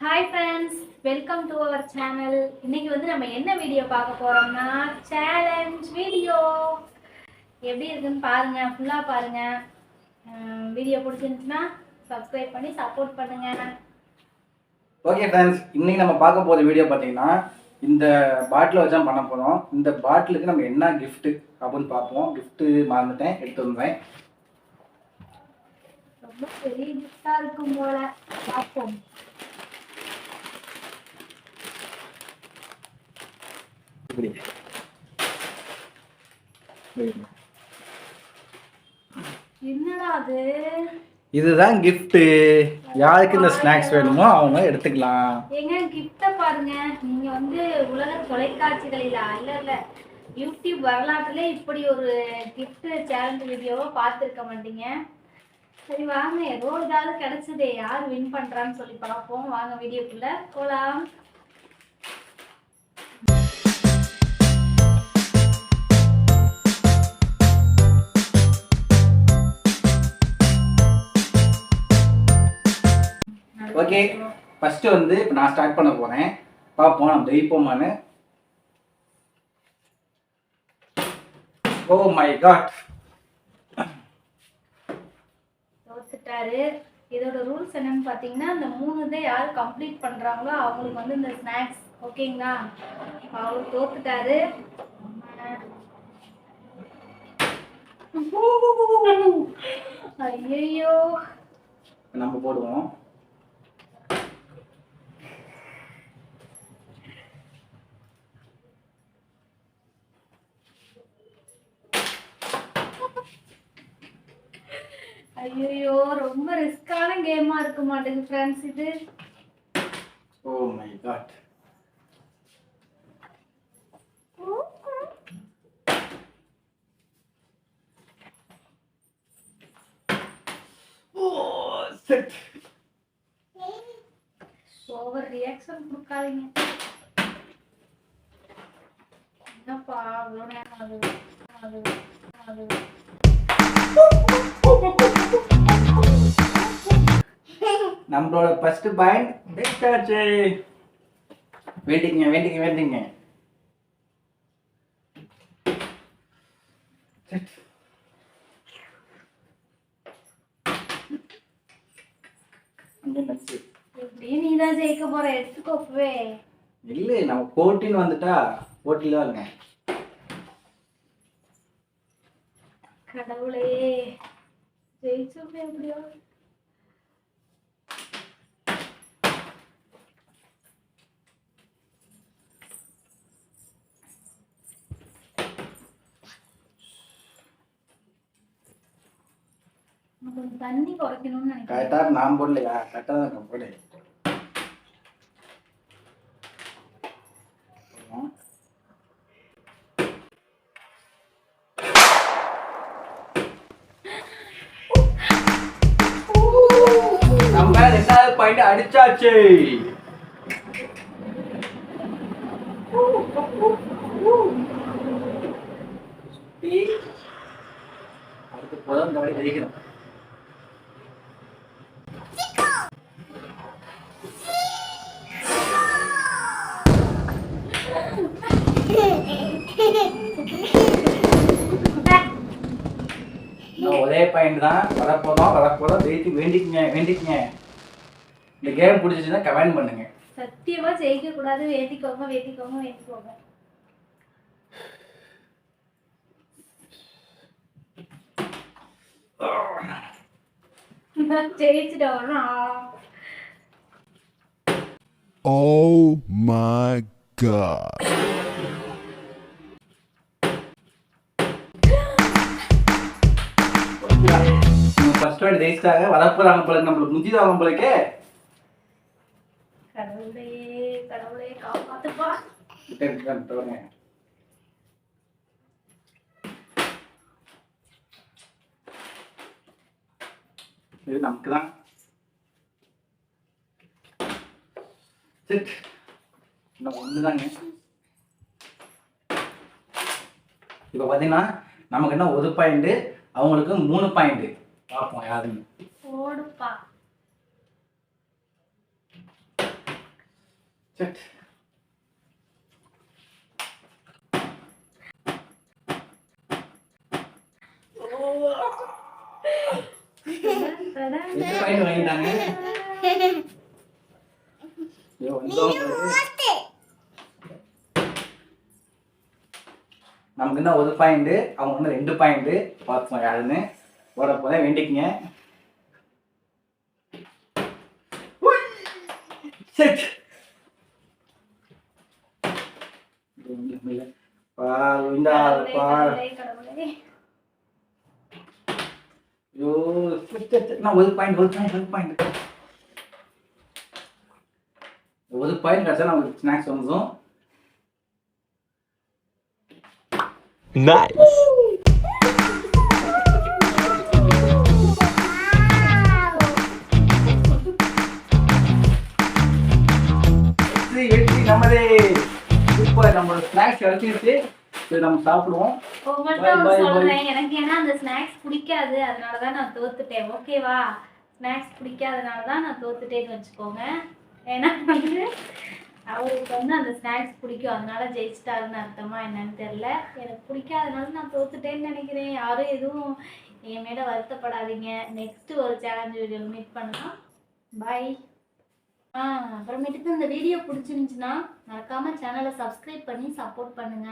Hi friends welcome to our channel இன்னைக்கு வந்து நம்ம என்ன வீடியோ பார்க்க போறோம்னா சேலஞ்ச் வீடியோ எப்படி இருக்குன்னு பாருங்க ஃபுல்லாக பாருங்க. வீடியோ பிடிச்சிருந்துச்சுன்னா சப்ஸ்கிரைப் பண்ணி சப்போர்ட் பண்ணுங்க. ஓகே ஃப்ரெண்ட்ஸ் இன்னைக்கு நம்ம பார்க்க போகிற வீடியோ பார்த்தீங்கன்னா இந்த பாட்டில் வச்சு பண்ண போகிறோம் இந்த பாட்டிலுக்கு நம்ம என்ன gift அப்படின்னு பார்ப்போம். Gift மறந்துட்டேன் எடுத்து வந்தேன் ரொம்ப பெரிய கிஃப்டா இருக்கும் போல. பார்ப்போம். இப்படி இதுதான் gift. யாருக்கு இந்த ஸ்நாக்ஸ் வேணுமோ அவங்க எடுத்துக்கலாம். எங்க கிஃப்ட பாருங்க. நீங்க வந்து உலக தொலைக்காட்சிகளில் இல்ல இல்ல யூடியூப் வரலாற்றுல இப்படி ஒரு gift சேலஞ்ச் வீடியோவை பார்த்துருக்க மாட்டீங்க. சரி வாங்க. ஏதோ ஏதாவது கிடைச்சதே. யார் வின் பண்றான்னு சொல்லி பார்ப்போம். வாங்க வீடியோக்குள்ள போலாம். ஃபஸ்ட்டு வந்து இப்போ நான் ஸ்டார்ட் பண்ண போகிறேன் பார்ப்போம் நம்ம ஜெயிப்போமான்னு ஓ மை காட் தோத்துட்டாரு. இதோட ரூல்ஸ் என்னன்னு பார்த்தீங்கன்னா இந்த மூணு இதை யார் கம்ப்ளீட் பண்ணுறாங்களோ அவங்களுக்கு வந்து இந்த ஸ்நாக்ஸ் ஓகேங்களா அவர் தோத்துட்டாரு. ஐயோ நம்ம போடுவோம். ஐயோ ரொம்ப ரிஸ்கான கேமா இருக்க மாட்டேங்குது ஃப்ரெண்ட்ஸ் இது. ஓ my god. Set over reaction கொடுக்காதீங்க. என்னப்பா அவ்வளோ நேரம் ஆகுது ஆகுது ஆகுது. நம்மளோட ஃபர்ஸ்ட் பாயிண்ட் வெட்டாச்சு வேண்டிங்க வேண்டிங்க வேண்டிங்க செட். அங்க nuts. எப்படியும் நீ தான் ஜெயிக்க போற எடுத்துக்கோப்பவே இல்லை நம்ம போட்டின்னு வந்துட்டா போட்டியில் தான் இருக்கேன் கடவுளே ஜெயிச்சோமே எப்படியோ இன்னும் கொஞ்சம் தண்ணி குறைக்கணும்னு நினைக்கிறேன் கரெக்டாக நான் போடலையா கரெக்டாக தான் இருக்கேன் பாயிண்ட் அடிச்சாச்சு. அடுத்து ஒரே பாயிண்ட் தான். வரப்போதும் வரப்போதும் ஜெயித்து வேண்டிக்கங்க வேண்டிக்கங்க. இந்த கேம் பிடிச்சிச்சுன்னா கமெண்ட் பண்ணுங்க. சத்தியமா ஜெயிக்க கூடாது வேண்டிக்கோங்க வேண்டிக்கோங்க. வேண்டிக்கோங்க Oh my god. ஃபர்ஸ்ட் வாட்டி ஜெயிச்சிட்டாங்க. வரப்போறாங்க போல நம்மளுக்கு முந்தி தான் போலக்கே கடவுளே கடவுளே காப்பாத்துப்பா. இது நமக்கு தான் இன்னும் ஒன்று தாங்க இப்போ பார்த்தீங்கன்னா நமக்கு என்ன ஒரு பாயிண்ட்டு அவங்களுக்கு மூணு பாயிண்ட்டு பார்ப்போம் யாருன்னு. ஓடுப்பா சட் நமக்கு என்ன ஒரு பாயிண்ட் அவங்க வந்து ரெண்டு பாயிண்ட் பார்த்துக்கோங்க யாருன்னு. ஓட போத வேண்டிக்கங்க. சரி Shit. பால் இந்த கடவுளே, பால் கடவுளே, கடவுளே. ஐயோ shit, shit, shit. நான் ஒரு பாயிண்ட் ஒரு பாயிண்ட் ஒரு பாயிண்ட் ஒரு பாயிண்ட் கிடச்சா நமக்கு ஸ்நாக்ஸ் வந்துடும் Nice. வெற்றி வெற்றி நம்மளே. சூப்பர் நம்மளோட ஸ்நாக்ஸ் கிடைச்சிருச்சு சரி நம்ம சாப்பிடுவோம். bye. சொல்றேன். எனக்கு ஏன்னா அந்த ஸ்நாக்ஸ் பிடிக்காது. அதனால தான் நான் தோத்துட்டேன். ஓகேவா ஸ்நாக்ஸ் பிடிக்காதனால தான் நான் தோத்துட்டேன்னு வச்சுக்கோங்க. ஏன்னா வந்து அவருக்கு வந்து அந்த ஸ்நாக்ஸ் பிடிக்கும். அதனால ஜெயிச்சிட்டாருன்னு அர்த்தமா என்னன்னு தெரியல. எனக்கு பிடிக்காதனால நான் தோத்துட்டேன்னு நினைக்கிறேன். யாரும் எதுவும் என் மேல வருத்தப்படாதீங்க. நெக்ஸ்ட் ஒரு சேலஞ்ச் வீடியோ மீட் பண்ணலாம். பை ஆ அப்புறமேட்டுக்கு இந்த வீடியோ பிடிச்சிருந்துச்சுன்னா மறக்காம சேனலை சப்ஸ்கிரைப் பண்ணி சப்போர்ட் பண்ணுங்க.